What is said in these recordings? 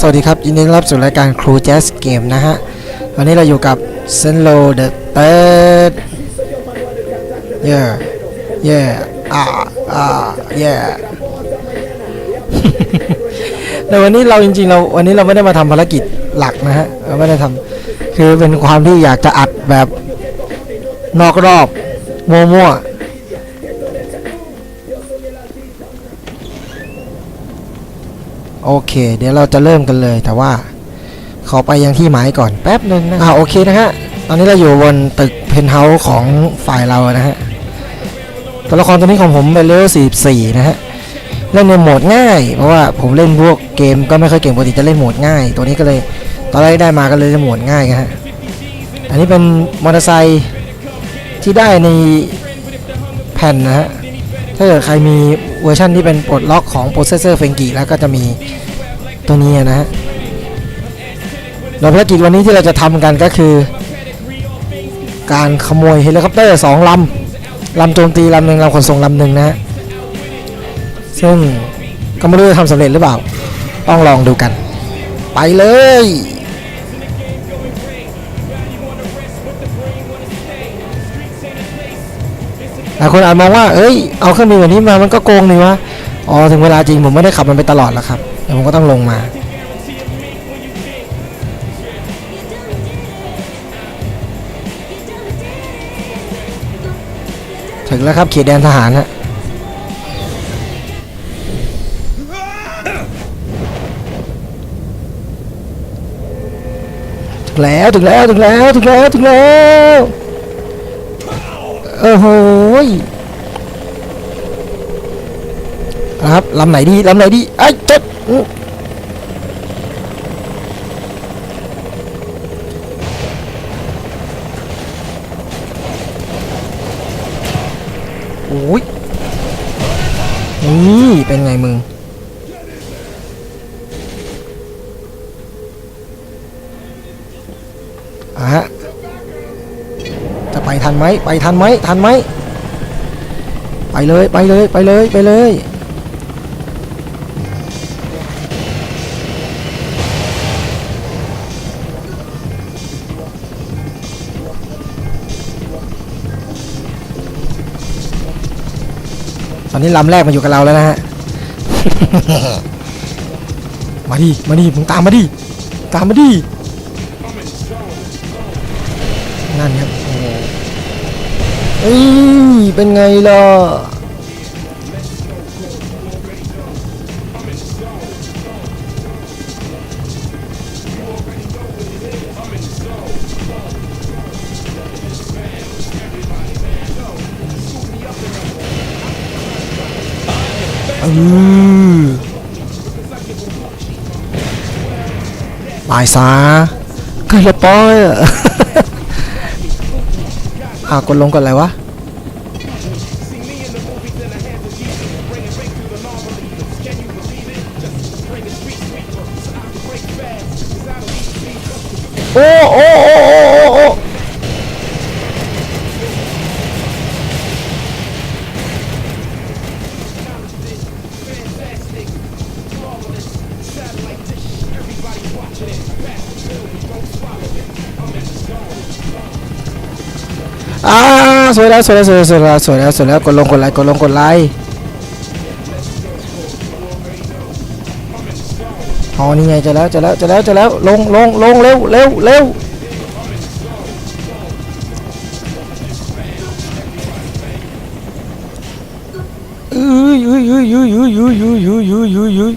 สวัสดีครับยินดีต้อนรับสู่รายการครูแจ๊สเกมนะฮะ วันนี้เราอยู่กับเซนโลเดอะเติร์ดเย่เย่อ่าอ่าเย่ในวันนี้เราจริงๆเราวันนี้เราไม่ได้มาทำภารกิจหลักนะฮะเราไม่ได้ทำคือเป็นความที่อยากจะอัดแบบนอกรอบมั่วๆ โอเค เดี๋ยวเราจะเริ่มกันเลยแต่ว่าขอไปยังที่หมายก่อนแป๊บหนึ่งนะอ่าโอเคนะฮะ ตอนนี้เราอยู่บนตึกเพนท์เฮาส์ของฝ่ายเรานะฮะ ตัวละครตัวนี้ของผมเป็นเลเวล44 นะฮะ เล่นในโหมดง่าย เพราะว่าผมเล่นพวกเกมก็ไม่ค่อยเก่งปกติจะเล่นโหมดง่าย ตัวนี้ก็เลยตอนแรกได้มาก็เลยเล่นโหมดง่ายนะฮะ อันนี้เป็นมอเตอร์ไซค์ที่ได้ในแผ่นนะฮะ ถ้าเกิดใครมีเวอร์ชันที่เป็นปลดล็อกของโปรเซสเซอร์เฟงกิแล้วก็จะมีตัวนี้นะฮะแล้วภารกิจวันนี้ที่เราจะทำกันก็คือ การขโมยเฮลิคอปเตอร์สองลำลำโจมตีลำหนึ่งลำขนส่งลำหนึ่งนะฮะซึ่งก็ไม่รู้จะทำสำเร็จหรือเปล่า ต้องลองดูกัน ไปเลย ลายคนอาจมองว่า เอ้ย เอาเครื่องบินแบบนี้มามันก็โกงนี่วะ อ๋อ ถึงเวลาจริงผมไม่ได้ขับมันไปตลอดแล้วครับเดี๋ยวผมก็ต้องลงมา ถึงแล้วครับเขตแดนทหารฮะถึงแล้วถึงแล้วถึงแล้วถึงแล้วถึงแล้ว โอ้โหยครับลำไหนดีลำไหนดีไอ้เจ็ดอื้อโอ้ยนี่เป็นไงมึง ไปทันไหมไปทันไหมทันไหมไปเลยไปเลยไปเลยไปเลยตอนนี้ลำแรกมาอยู่กับเราแล้วนะฮะ มาดิ มาดิ มึงตามมาดิ ตามมาดิ นั่นครับโอ้โห เอ้ยเป็นไงล่ะอือปลายซาใกล้ละป้อยอะ อ่ากดลงกดอะไรวะโอ้โอ้โอ้ สวยแล้วสวยแล้วสวยแล้วสวยแล้วสวยแล้วสวยแล้วกดลงกดไลค์กดลงกดไลค์อ๋อนี่ไงจะแล้วจะแล้วจะแล้วจะแล้วลงลงลงเร็วเร็วเร็วอุ้ยอุ้ยอุ้ยอุ้ยอุ้ยอุ้ยอุ้ยอุ้ยอุ้ยอุ้ยอุ้ย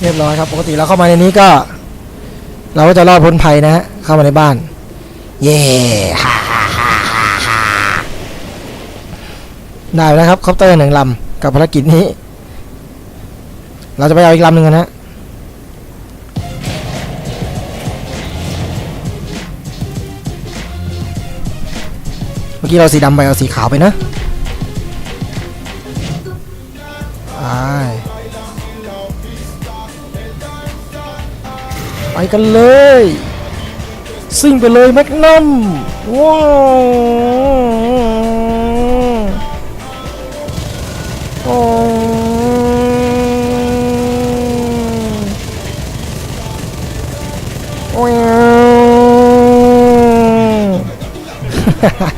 เรียบร้อยครับปกติเราเข้ามาในนี้ก็ เราก็จะรอดพ้นภัยนะฮะเข้ามาในบ้าน เย่ฮ่าฮ่าฮ่าฮ่าฮ่าได้แล้วครับคอปเตอร์หนึ่งลำกับภารกิจนี้ เราจะไปเอาอีกลำหนึ่งกันนะฮะเมื่อกี้เราสีดำไปเอาสีขาวไปนะ ไปกันเลยซิ่งไปเลยแมกนัมว้าวโอ้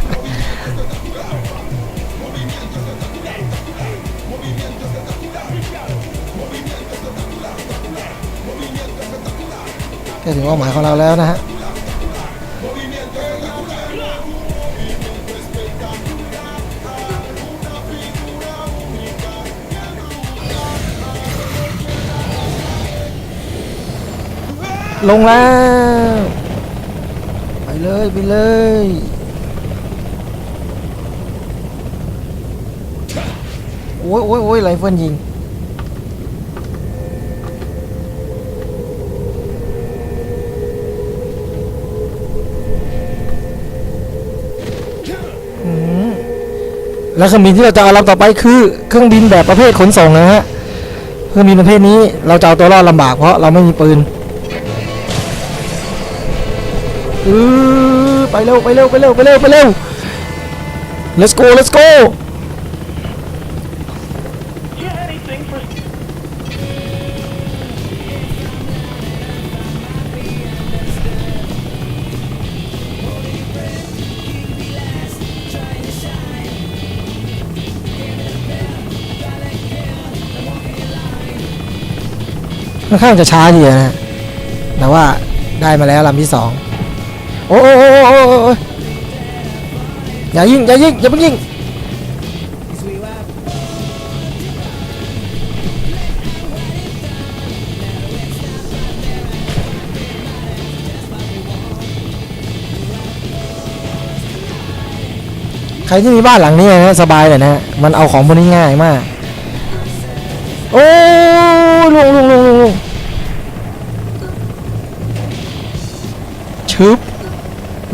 า กล้ถึงเป้าหมายของเราแล้วนะฮะลงแล้ว ไปเลยไปเลยโอ้ยโอ้ยโอ้ยไรเฟิลยิง และเครื่องบินที่เราจะเอาลำต่อไปคือเครื่องบินแบบประเภทขนส่งนะฮะเครื่องบินประเภทนี้เราจะเอาตัวรอดลำบากเพราะเราไม่มีปืนเออไปเร็วไปเร็วไปเร็วไปเร็วไปเร็ว let's go let's go ค่อนข้างจะช้าทีเดียวนะแต่ว่าได้มาแล้วลำที่สองโอ้โอ้โอ้โอ้โอ้อย่ายิงอย่ายิงอย่าเพิ่งยิงใครที่มีบ้านหลังนี้นะสบายเลยนะ มันเอาของพวกนี้ง่ายมาก โอ้ลงลงลงลงลง ชึบ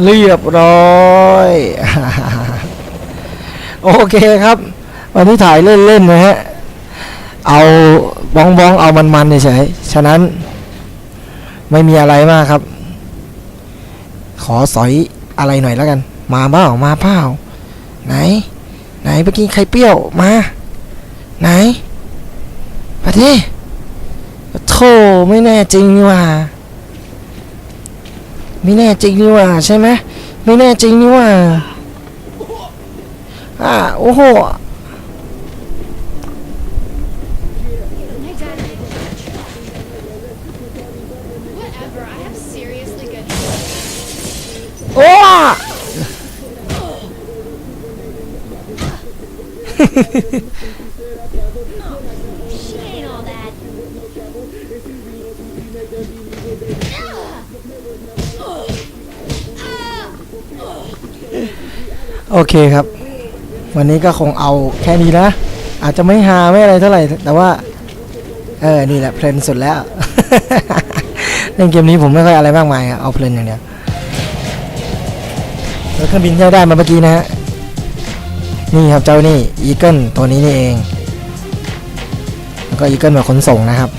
เรียบร้อย โอเคครับ วันนี้ถ่ายเล่นๆนะฮะ เอาบ้องบ้องๆเอามันๆเฉยฉะนั้นไม่มีอะไรมากครับ ขอสอยอะไรหน่อยแล้วกัน มาเปล่ามาเปล่าไหน ไหนไปกินไข่เปรี้ยวมา ไหนปะทีโธ่ไม่แน่จริงนี่ว่า ไม่แน่จริงนี่ว่าใช่ไหมไม่แน่จริงนี่ว่าอ่าโอ้โหโอ้ โอเคครับ วันนี้ก็คงเอาแค่นี้นะ อาจจะไม่ฮาไม่อะไรเท่าไหร่ แต่ว่า เออ นี่แหละเพลินสุดแล้ว เล่นเกมนี้ผมไม่ค่อยอะไรมากมายเอาเพลินอย่างเดียวแล้วเครื่องบินที่เราได้มาเมื่อกี้นะฮะ นี่ครับเจ้านี่อีเกิลตัวนี้นี่เอง แล้วก็อีเกิลแบบขนส่งนะครับ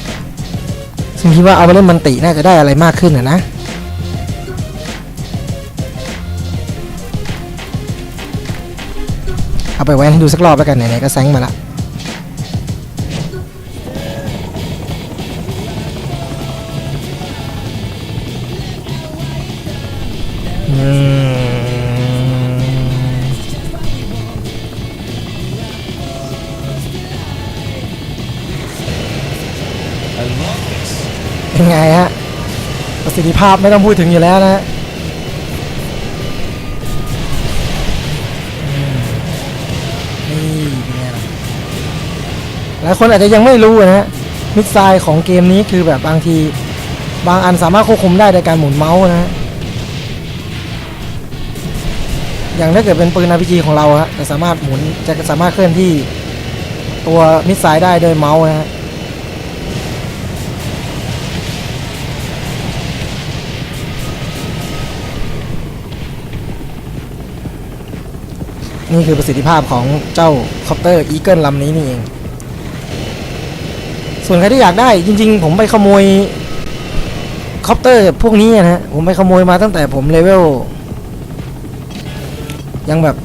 ซึ่งคิดว่าเอาไปเล่นมันติน่าจะได้อะไรมากขึ้นอะนะ เอาไปแว้นให้ดูสักรอบแล้วกันไหนๆก็แซงมาละเป็นไงฮะประสิทธิภาพไม่ต้องพูดถึงอยู่แล้วนะายคนอาจจะยังไม่รู้นะฮะมิสไซล์ของเกมนี้คือแบบบางที บางอันสามารถควบคุมได้โดยการหมุนเมาส์นะฮะอย่างถ้าเกิดเป็นปืน RPG ของเราฮะจะสามารถหมุนจะสามารถเคลื่อนที่ตัวมิสไซล์ได้โดยเมาส์นะฮะนี่คือประสิทธิภาพของเจ้าคอปเตอร์อีเกิลลำนี้นี่เอง ส่วนใครที่อยากได้จริง ๆ ผมไปขโมยคอปเตอร์พวกนี้นะฮะผมไปขโมยมาตั้งแต่ผมเลเวลยังแบบ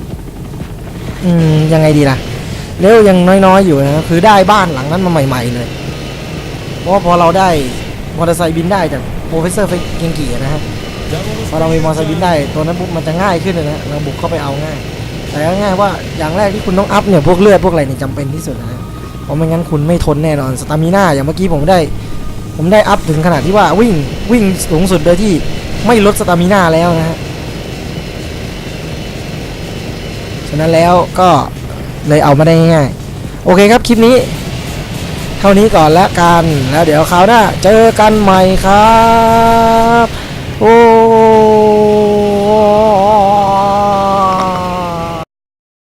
อืมยังไงดีล่ะเลเวลยังน้อยๆอยู่นะคือได้บ้านหลังนั้นมาใหม่ ๆ เลย เพราะพอเราได้มอเตอร์ไซค์บินได้จากโปรเฟสเซอร์เฟกงกีนะฮะพอเรามีมอเตอร์ไซค์บินได้ตัวนั้นปุ๊บมันจะง่ายขึ้นเลยนะเราบุกเข้าไปเอาง่าย แต่ง่ายว่าอย่างแรกที่คุณต้องอัพเนี่ยพวกเลือดพวกอะไรเนี่ยจำเป็นที่สุดนะ เพราะไม่งั้นคุณไม่ทนแน่นอนสตามิน่าอย่างเมื่อกี้ผมได้ ผมได้อัพถึงขนาดที่ว่าวิ่งวิ่งสูงสุดโดยที่ไม่ลดสตามิน่าแล้วนะฮะฉะนั้นแล้วก็เลยเอามาได้ง่ายๆโอเคครับคลิปนี้ เท่านี้ก่อนละกันแล้วเดี๋ยวคราวหน้าเจอกันใหม่ครับ โอ้